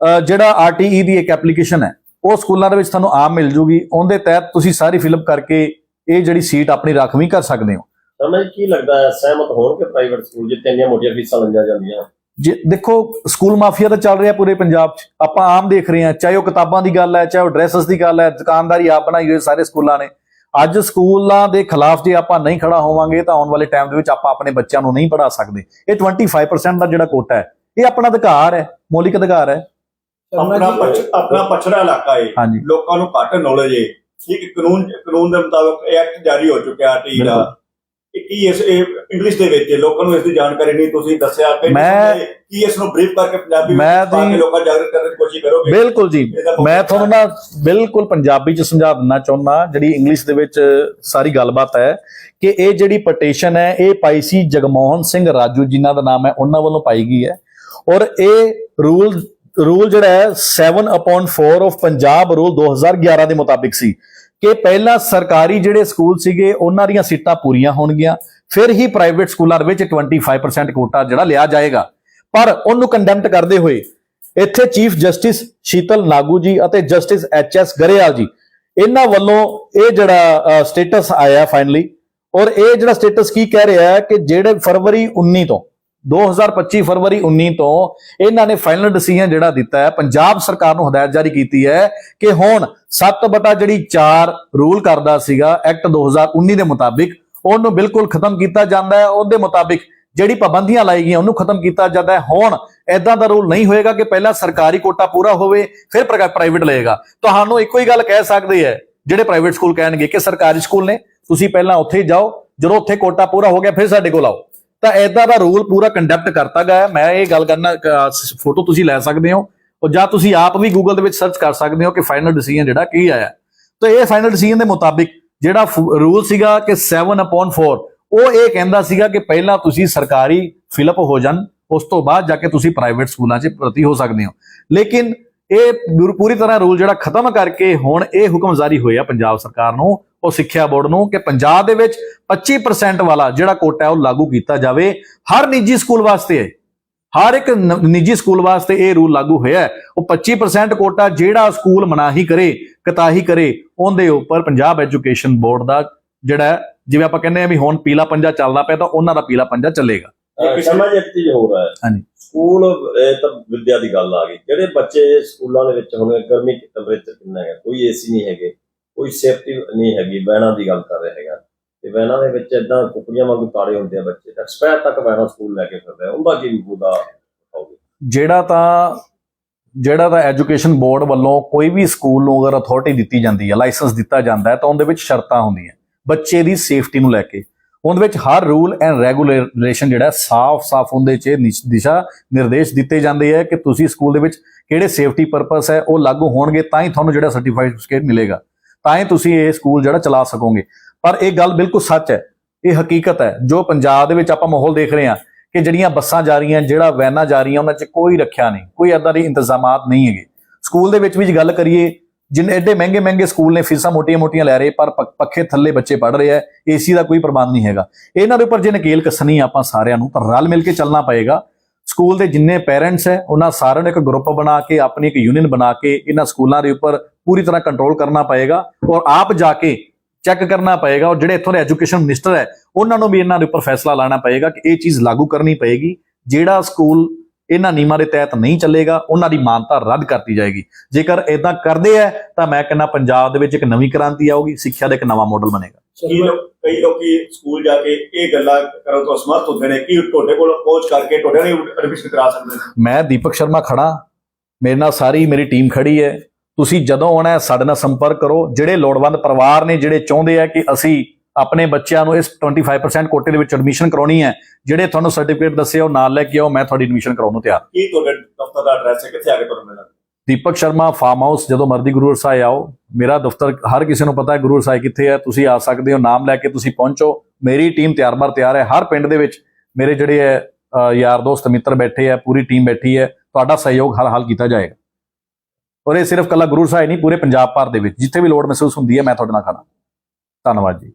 ਅਹ ਜਿਹੜਾ ਆਰਟੀਈ ਦੀ ਇੱਕ ਐਪਲੀਕੇਸ਼ਨ ਹੈ ਉਹ ਸਕੂਲਾਂ ਦੇ ਵਿੱਚ ਤੁਹਾਨੂੰ ਆਮ ਮਿਲ ਜੂਗੀ। ਉਹਦੇ ਤਹਿਤ ਤੁਸੀਂ ਸਾਰੀ ਫਿਲਅਪ ਕਰਕੇ ਇਹ ਜਿਹੜੀ ਸੀਟ ਆਪਣੀ ਰਾਖਵੀਂ ਕਰ ਸਕਦੇ ਹੋ। ਸਮਝ ਕੀ ਲੱਗਦਾ ਹੈ ਸਹਿਮਤ ਹੋਣਗੇ ਪ੍ਰਾਈਵੇਟ ਸਕੂਲ ਜਿੱਥੇ ਇੰਨੀਆਂ ਮੋਟੀਆਂ ਫੀਸਾਂ ਲੰਜਾ ਜਾਂਦੀਆਂ? ਜੇ ਦੇਖੋ ਸਕੂਲ ਮਾਫੀਆ ਤਾਂ ਚੱਲ ਰਿਹਾ ਪੂਰੇ ਪੰਜਾਬ 'ਚ। ਆਪਾਂ ਆਮ ਦੇਖ ਰਹੇ ਹਾਂ ਚਾਹੇ ਉਹ ਕਿਤਾਬਾਂ ਦੀ ਗੱਲ ਹੈ ਚਾਹੇ ਉਹ ਡਰੈਸਸ ਦੀ ਗੱਲ ਹੈ ਦੁਕਾਨਦਾਰੀ ਆਪ ਬਣਾਈ ਹੋਈ ਸਾਰੇ ਸਕੂਲਾਂ ਨੇ। ਅੱਜ ਸਕੂਲਾਂ ਦੇ ਖਿਲਾਫ ਜੇ ਆਪਾਂ ਨਹੀਂ ਖੜਾ ਹੋਵਾਂਗੇ ਤਾਂ ਆਉਣ ਵਾਲੇ ਟਾਈਮ ਦੇ ਵਿੱਚ ਆਪਾਂ ਆਪਣੇ ਬੱਚਿਆਂ ਨੂੰ ਨਹੀਂ ਪੜ੍ਹਾ ਸਕਦੇ। ਇਹ 25% ਦਾ ਜਿਹੜਾ ਕੋਟਾ ਹੈ ਇਹ ਆਪਣਾ ਅਧਿਕਾਰ ਹੈ ਮੌਲਿਕ ਅਧਿਕਾਰ ਹੈ। ਆਪਣਾ ਆਪਣਾ ਪਛੜਾ ਇਲਾਕਾ ਹੈ ਲੋਕਾਂ ਨੂੰ ਘੱਟ ਨੌਲੇਜ ਹੈ ਠੀਕ ਕਾਨੂੰਨ ਕਾਨੂੰਨ ਦੇ ਮੁਤਾਬਕ ਇਹ ਐਕਟ ਜਾਰੀ ਹੋ ਚੁੱਕਿਆ ਟੀ ਦਾ ਕੀ ਇਸ ਇਹ ਇੰਗਲਿਸ਼ ਦੇ ਵਿੱਚ ਲੋਕਾਂ ਨੂੰ ਇਸ ਦੀ ਜਾਣਕਾਰੀ ਨਹੀਂ ਤੁਸੀਂ ਦੱਸਿਆ ਕਿ ਮੈਂ- ਕੀ ਇਸ ਨੂੰ ਬਰੀਫ ਕਰਕੇ ਪੰਜਾਬੀ ਮੈਂ ਵਿੱਚ ਪਾ ਕੇ ਜੀ- ਲੋਕਾਂ ਨੂੰ ਜਾਗਰੂਕ ਕਰਨ ਦੀ ਕੋਸ਼ਿਸ਼ ਕਰੋਗੇ? ਬਿਲਕੁਲ ਜੀ। ਇਹਦਾ ਮੈਂ ਤੁਹਾਨੂੰ ਨਾ ਬਿਲਕੁਲ ਪੰਜਾਬੀ ਚ ਸਮਝਾ ਦਿੰਨਾ ਚਾਹੁੰਦਾ ਜਿਹੜੀ ਇੰਗਲਿਸ਼ ਦੇ ਵਿੱਚ ਸਾਰੀ ਗੱਲਬਾਤ ਹੈ ਕਿ ਇਹ ਜਿਹੜੀ ਪਟੀਸ਼ਨ ਹੈ ਇਹ ਪਾਈ ਸੀ ਜਗਮੋਹਨ ਸਿੰਘ ਰਾਜੂ ਜਿਨ੍ਹਾਂ ਦਾ ਨਾਮ ਹੈ ਉਹਨਾਂ ਵੱਲੋਂ ਪਾਈ ਗਈ ਹੈ। ਔਰ ਇਹ ਰੂਲ ਰੂਲ ਜਿਹੜਾ ਹੈ 7/4 ਆਫ ਪੰਜਾਬ ਰੂਲ 2011 ਦੇ ਮੁਤਾਬਿਕ ਸੀ। ਕਿ ਪਹਿਲਾਂ ਸਰਕਾਰੀ ਜਿਹੜੇ ਸਕੂਲ ਸੀਗੇ, ਉਹਨਾਂ ਦੀਆਂ ਸੀਟਾਂ ਪੂਰੀਆਂ ਹੋਣਗੀਆਂ, ਫਿਰ ਹੀ ਪ੍ਰਾਈਵੇਟ ਸਕੂਲਾਂ ਦੇ ਵਿੱਚ 25% ਕੋਟਾ ਜਿਹੜਾ ਲਿਆ ਜਾਏਗਾ। ਪਰ ਉਹਨੂੰ ਕੰਡੈਮਟ ਕਰਦੇ ਹੋਏ, ਇੱਥੇ ਚੀਫ ਜਸਟਿਸ ਸ਼ੀਤਲ ਨਾਗੂ ਜੀ ਅਤੇ ਜਸਟਿਸ ਐਚ ਐਸ ਗਰੇਵਾਲ ਜੀ, ਇਹਨਾਂ ਵੱਲੋਂ ਇਹ ਜਿਹੜਾ ਸਟੇਟਸ ਆਇਆ ਫਾਈਨਲੀ ਔਰ ਇਹ ਜਿਹੜਾ ਸਟੇਟਸ ਕੀ ਕਹਿ ਰਿਹਾ ਹੈ ਕਿ ਜਿਹੜੇ ਫਰਵਰੀ 19 ਤੋਂ 2025 ਫਰਵਰੀ 19 ਤੋਂ ਇਹਨਾਂ ਨੇ ਫਾਈਨਲ ਡਿਸੀਜਨ ਜਿਹੜਾ ਦਿੱਤਾ ਹੈ, ਪੰਜਾਬ ਸਰਕਾਰ ਨੂੰ ਹਦਾਇਤ ਜਾਰੀ ਕੀਤੀ ਹੈ ਕਿ ਹੁਣ 7 ਬਟਾ ਜਿਹੜੀ 4 ਰੂਲ ਕਰਦਾ ਸੀਗਾ ਐਕਟ 2019 ਦੇ ਮੁਤਾਬਿਕ, ਉਹਨੂੰ ਬਿਲਕੁਲ ਖਤਮ ਕੀਤਾ ਜਾਂਦਾ ਹੈ, ਉਹਦੇ ਮੁਤਾਬਿਕ ਜਿਹੜੀ ਪਾਬੰਦੀਆਂ ਲਾਈ ਗਈਆਂ, ਉਹਨੂੰ ਖਤਮ ਕੀਤਾ ਜਾਂਦਾ ਹੈ। ਹੁਣ ਐਦਾਂ ਦਾ ਰੂਲ ਨਹੀਂ ਹੋਏਗਾ ਕਿ ਪਹਿਲਾਂ ਸਰਕਾਰੀ ਕੋਟਾ ਪੂਰਾ ਹੋਵੇ, ਫਿਰ ਪ੍ਰਾਈਵੇਟ ਲਏਗਾ। ਤੁਹਾਨੂੰ ਇੱਕੋ ਹੀ ਗੱਲ ਕਹਿ ਸਕਦੇ ਹੈ, ਜਿਹੜੇ ਪ੍ਰਾਈਵੇਟ ਸਕੂਲ ਕਹਿਣਗੇ ਕਿ ਸਰਕਾਰੀ ਸਕੂਲ ਨੇ, ਤੁਸੀਂ ਪਹਿਲਾਂ ਉੱਥੇ ਹੀ ਜਾਓ, ਜਦੋਂ ਉੱਥੇ ਕੋਟਾ ਪੂਰਾ ਹੋ ਗਿਆ, ਫਿਰ ਸਾਡੇ ਕੋਲ ਆਓ। ਤਾਂ ਐਦਾਂ ਦਾ ਰੂਲ ਪੂਰਾ ਕੰਡਕਟ ਕਰਤਾ ਗਿਆ ਹੈ। ਮੈਂ ਇਹ ਗੱਲ ਕਰਨਾ ਫੋਟੋ ਤੁਸੀਂ ਲੈ ਸਕਦੇ ਹੋ ਔਰ ਜਾਂ ਤੁਸੀਂ ਆਪ ਵੀ ਗੂਗਲ ਦੇ ਵਿੱਚ ਸਰਚ ਕਰ ਸਕਦੇ ਹੋ ਕਿ ਫਾਈਨਲ ਡਿਸੀਜਨ ਜਿਹੜਾ ਕੀ ਆਇਆ ਤਾਂ ਇਹ ਫਾਈਨਲ ਡਿਸੀਜਨ ਦੇ ਮੁਤਾਬਿਕ ਜਿਹੜਾ ਰੂਲ ਸੀਗਾ ਕਿ 7/4 ਉਹ ਇਹ ਕਹਿੰਦਾ ਸੀਗਾ ਕਿ ਪਹਿਲਾਂ ਤੁਸੀਂ ਸਰਕਾਰੀ ਫਿਲਅਪ ਹੋ ਜਾਣ, ਉਸ ਤੋਂ ਬਾਅਦ ਜਾ ਕੇ ਤੁਸੀਂ ਪ੍ਰਾਈਵੇਟ ਸਕੂਲਾਂ 'ਚ ਭਰਤੀ ਹੋ ਸਕਦੇ ਹੋ ਲੇਕਿਨ ਇਹ ਪੂਰੀ ਤਰ੍ਹਾਂ ਰੂਲ ਜਿਹੜਾ ਖਤਮ ਕਰਕੇ ਹੁਣ ਇਹ ਹੁਕਮ ਜਾਰੀ ਹੋਇਆ ਪੰਜਾਬ ਸਰਕਾਰ ਨੂੰ ਉਹ ਸਿੱਖਿਆ ਬੋਰਡ ਨੂੰ ਕਿ ਪੰਜਾਬ ਦੇ ਵਿੱਚ 25% ਵਾਲਾ ਜਿਹੜਾ ਕੋਟਾ ਹੈ ਉਹ ਲਾਗੂ ਕੀਤਾ ਜਾਵੇ। ਹਰ ਨਿੱਜੀ ਸਕੂਲ ਵਾਸਤੇ ਹੈ। ਹਰ ਇੱਕ ਨਿੱਜੀ ਸਕੂਲ ਵਾਸਤੇ ਇਹ ਰੂਲ ਲਾਗੂ ਹੋਇਆ ਹੈ। ਉਹ 25% ਕੋਟਾ ਜਿਹੜਾ ਸਕੂਲ ਮਨਾਹੀ ਕਰੇ ਕਤਾਹੀ ਕਰੇ ਉਹਦੇ ਉੱਪਰ ਪੰਜਾਬ ਐਜੂਕੇਸ਼ਨ ਬੋਰਡ ਦਾ ਜਿਹੜਾ ਹੈ, ਜਿਵੇਂ ਆਪਾਂ ਕਹਿੰਦੇ ਆ ਵੀ ਹੁਣ ਪੀਲਾ ਪੰਜਾ ਚੱਲਦਾ ਪਿਆ ਤਾਂ ਉਹਨਾਂ ਦਾ ਪੀਲਾ ਪੰਜਾ ਚੱਲੇਗਾ। ਸਮਝ ਇੱਕ ਚੀਜ਼ ਹੋਰ ਹੈ ਹਾਂਜੀ। ਸਕੂਲ ਇਹ ਤਾਂ ਵਿਦਿਆ ਦੀ ਗੱਲ ਆ ਗਈ। ਜਿਹੜੇ ਬੱਚੇ ਸਕੂਲਾਂ ਦੇ ਵਿੱਚ ਹੁਣ ਗਰਮੀ ਟੈਂਪਰੇਚਰ ਕਿੰਨਾ ਹੈਗਾ? ਕੋਈ ਏਸੀ ਨਹੀਂ ਹੈਗੇ। ਕੋਈ ਸੇਫਟੀ ਨਹੀਂ ਹੈਗੀ ਵੈਨਾਂ ਦੀ ਗੱਲ ਕਰ ਰਿਹਾ ਹੈਗਾ ਤੇ ਵੈਨਾਂ ਦੇ ਵਿੱਚ ਇਦਾਂ ਕੁਕੜੀਆਂ ਵਾਂਗੂ ਤਾੜੇ ਹੁੰਦੇ ਆ ਬੱਚੇ ਐਕਸਪਾਇਰ ਤੱਕ ਵੈਨਾਂ ਸਕੂਲ ਲੈ ਕੇ ਫਿਰਦੇ ਉਹਦਾ ਕੀ ਬੁਦਾ ਹੋਊਗਾ ਜਿਹੜਾ ਤਾਂ ਜਿਹੜਾ ਤਾਂ ਐਜੂਕੇਸ਼ਨ ਬੋਰਡ ਵੱਲੋਂ ਕੋਈ ਵੀ ਸਕੂਲ ਨੂੰ ਅਗਰ ਅਥਾਰਟੀ ਦਿੱਤੀ ਜਾਂਦੀ ਹੈ ਲਾਇਸੈਂਸ ਦਿੱਤਾ ਜਾਂਦਾ ਹੈ, ਤਾਂ ਉਹਦੇ ਵਿੱਚ ਸ਼ਰਤਾਂ ਹੁੰਦੀਆਂ। ਬੱਚੇ ਦੀ ਸੇਫਟੀ ਨੂੰ ਲੈ ਕੇ। ਉਹਦੇ ਵਿੱਚ ਹਰ ਰੂਲ ਐਂਡ ਰੈਗੂਲੇਸ਼ਨ ਜਿਹੜਾ ਸਾਫ਼-ਸਾਫ਼ ਉਹਦੇ 'ਚ ਦਿਸ਼ਾ ਨਿਰਦੇਸ਼ ਦਿੱਤੇ ਜਾਂਦੇ ਹੈ ਕਿ ਤੁਸੀਂ ਸਕੂਲ ਦੇ ਵਿੱਚ ਕਿਹੜੇ ਸੇਫਟੀ ਪਰਪਸ ਹੈ, ਉਹ ਲਾਗੂ ਹੋਣਗੇ, ਤਾਂ ਹੀ ਤੁਹਾਨੂੰ ਜਿਹੜਾ ਸਰਟੀਫਾਈਡ ਸਰਟੀਫਿਕੇਟ ਮਿਲੇਗਾ। ਤਾਂ ਹੀ ਤੁਸੀਂ ਇਹ ਸਕੂਲ ਜਿਹੜਾ ਚਲਾ ਸਕੋਗੇ। ਪਰ ਇਹ ਗੱਲ ਬਿਲਕੁਲ ਸੱਚ ਹੈ। ਇਹ ਹਕੀਕਤ ਹੈ। ਜੋ ਪੰਜਾਬ ਦੇ ਵਿੱਚ ਆਪਾਂ ਮਾਹੌਲ ਦੇਖ ਰਹੇ ਹਾਂ ਕਿ ਜਿਹੜੀਆਂ ਬੱਸਾਂ ਜਾ ਰਹੀਆਂ, ਜਿਹੜਾ ਵੈਨਾਂ ਜਾ ਰਹੀਆਂ, ਉਹਨਾਂ 'ਚ ਕੋਈ ਰੱਖਿਆ ਨਹੀਂ। ਕੋਈ ਏਦਾਂ ਦੇ ਇੰਤਜ਼ਾਮਾਤ ਨਹੀਂ ਹੈਗੇ। ਸਕੂਲ ਦੇ ਵਿੱਚ ਵੀ ਜੇ ਗੱਲ ਕਰੀਏ, ਜਿੰਨੇ ਐਡੇ ਮਹਿੰਗੇ ਮਹਿੰਗੇ ਸਕੂਲ ਨੇ, ਫੀਸਾਂ ਮੋਟੀਆਂ-ਮੋਟੀਆਂ ਲੈ ਰਹੇ, ਪਰ ਪੱਖੇ ਥੱਲੇ ਬੱਚੇ ਪੜ ਰਹੇ ਆ ਏਸੀ ਦਾ ਕੋਈ ਪ੍ਰਬੰਧ ਨਹੀਂ ਹੈਗਾ। ਇਹਨਾਂ ਦੇ ਉੱਪਰ ਜੇ ਨਕੇਲ ਕੱਸਣੀ ਆਪਾਂ ਸਾਰਿਆਂ ਨੂੰ, ਤਾਂ ਰਲ ਮਿਲ ਕੇ ਚੱਲਣਾ ਪਏਗਾ। ਸਕੂਲ ਦੇ ਜਿੰਨੇ ਪੇਰੈਂਟਸ ਹੈ, ਉਹਨਾਂ ਸਾਰਿਆਂ ਨੂੰ ਇੱਕ ਗਰੁੱਪ ਬਣਾ ਕੇ, ਆਪਣੀ ਇੱਕ ਯੂਨੀਅਨ ਬਣਾ ਕੇ ਇਹਨਾਂ ਸਕੂਲਾਂ ਦੇ ਉੱਪਰ ਪੂਰੀ ਤਰ੍ਹਾਂ ਕੰਟਰੋਲ ਕਰਨਾ ਪਏਗਾ ਔਰ ਆਪ ਜਾ ਕੇ ਚੈੱਕ ਕਰਨਾ ਪਏਗਾ ਔਰ ਜਿਹੜੇ ਇੱਥੋਂ ਦੇ ਐਜੂਕੇਸ਼ਨ ਮਿਨਿਸਟਰ ਹੈ, ਉਹਨਾਂ ਨੂੰ ਵੀ ਇਹਨਾਂ ਦੇ ਉੱਪਰ ਫੈਸਲਾ ਲਾਣਾ ਪਏਗਾ ਕਿ ਇਹ ਚੀਜ਼ ਲਾਗੂ ਕਰਨੀ ਪਏਗੀ। ਜਿਹੜਾ ਸਕੂਲ ਇਹਨਾਂ ਨਿਯਮਾਂ ਦੇ ਤਹਿਤ ਨਹੀਂ ਚੱਲੇਗਾ, ਉਹਨਾਂ ਦੀ ਮਾਨਤਾ ਰੱਦ ਕਰਤੀ ਜਾਏਗੀ। ਜੇਕਰ ਇਦਾਂ ਕਰਦੇ ਆ ਤਾਂ ਮੈਂ ਕਹਿੰਦਾ ਪੰਜਾਬ ਦੇ ਵਿੱਚ ਇੱਕ ਨਵੀਂ ਕ੍ਰਾਂਤੀ ਆਊਗੀ, ਸਿੱਖਿਆ ਦਾ ਇੱਕ ਨਵਾਂ ਮਾਡਲ ਬਣੇਗਾ। ਕੀ ਲੋਕ ਕਈ ਲੋਕੀ ਸਕੂਲ ਜਾ ਕੇ ਇਹ ਗੱਲਾਂ ਕਰਨ ਤੋਂ ਅਸਮਰਥ ਹੁੰਦੇ ਨੇ ਕਿ ਤੁਹਾਡੇ ਕੋਲ ਪਹੁੰਚ ਕਰਕੇ ਤੁਹਾਡੇ ਨਾਲ ਐਡਮਿਸ਼ਨ ਕਰਾ ਸਕਦੇ ਨੇ। ਮੈਂ ਦੀਪਕ ਸ਼ਰਮਾ ਖੜਾ ਮੇਰੇ ਨਾਲ ਸਾਰੀ ਮੇਰੀ ਟੀਮ ਖੜੀ ਹੈ। ਤੁਸੀਂ ਜਦੋਂ ਆਉਣਾ ਹੈ ਸਾਡੇ ਨਾਲ ਸੰਪਰਕ ਕਰੋ। ਜਿਹੜੇ ਲੋੜਵੰਦ ਪਰਿਵਾਰ ਨੇ ਜਿਹੜੇ ਚਾਹੁੰਦੇ ਆ ਕਿ ਅਸੀਂ ਆਪਣੇ ਬੱਚਿਆਂ ਨੂੰ ਇਸ 25% ਕੋਟੇ ਦੇ ਵਿੱਚ ਐਡਮਿਸ਼ਨ ਕਰਾਉਣੀ ਹੈ ਜਿਹੜੇ ਤੁਹਾਨੂੰ ਸਰਟੀਫਿਕੇਟ ਦੱਸੇ ਉਹ ਨਾਲ ਲੈ ਕੇ ਆਓ ਮੈਂ ਤੁਹਾਡੀ ਐਡਮਿਸ਼ਨ ਕਰਾਉਣ ਨੂੰ ਤਿਆਰ। ਕੀ ਤੁਹਾਡੇ ਦਫ਼ਤਰ ਦਾ ਐਡਰੈਸ ਹੈ? ਕਿੱਥੇ ਆ ਕੇ ਤੁਹਾਨੂੰ ਮਿਲਣਾ? ਦੀਪਕ ਸ਼ਰਮਾ ਫਾਰਮ ਹਾਊਸ ਜਦੋਂ ਮਰਦੀ ਗੁਰੂ ਸਾਹਿਬ ਆਓ। ਮੇਰਾ ਦਫ਼ਤਰ ਹਰ ਕਿਸੇ ਨੂੰ ਪਤਾ ਹੈ ਗੁਰੂ ਸਾਹਿਬ ਕਿੱਥੇ ਹੈ। ਤੁਸੀਂ ਆ ਸਕਦੇ ਹੋ, ਨਾਮ ਲੈ ਕੇ ਤੁਸੀਂ ਪਹੁੰਚੋ। ਮੇਰੀ ਟੀਮ ਤਿਆਰ-ਬਰ ਤਿਆਰ ਹੈ। ਹਰ ਪਿੰਡ ਦੇ ਵਿੱਚ ਮੇਰੇ ਜਿਹੜੇ ਹੈ ਯਾਰ ਦੋਸਤ ਮਿੱਤਰ ਬੈਠੇ ਹੈ, ਪੂਰੀ ਟੀਮ ਬੈਠੀ ਹੈ। ਤੁਹਾਡਾ ਸਹਿਯੋਗ ਹਰ ਹਾਲ ਕੀਤਾ ਜਾਏਗਾ। ਔਰ ਇਹ ਸਿਰਫ ਕੱਲਾ ਗੁਰੂ ਸਾਹਿਬ ਨਹੀਂ, ਪੂਰੇ ਪੰਜਾਬ ਭਰ ਦੇ ਵਿੱਚ, ਜਿੱਥੇ ਵੀ ਲੋੜ ਮਹਿਸੂਸ ਹੁੰਦੀ ਹੈ, ਮੈਂ ਤੁਹਾਡੇ ਨਾਲ ਖੜਾ ਧੰਨਵਾਦ ਜੀ।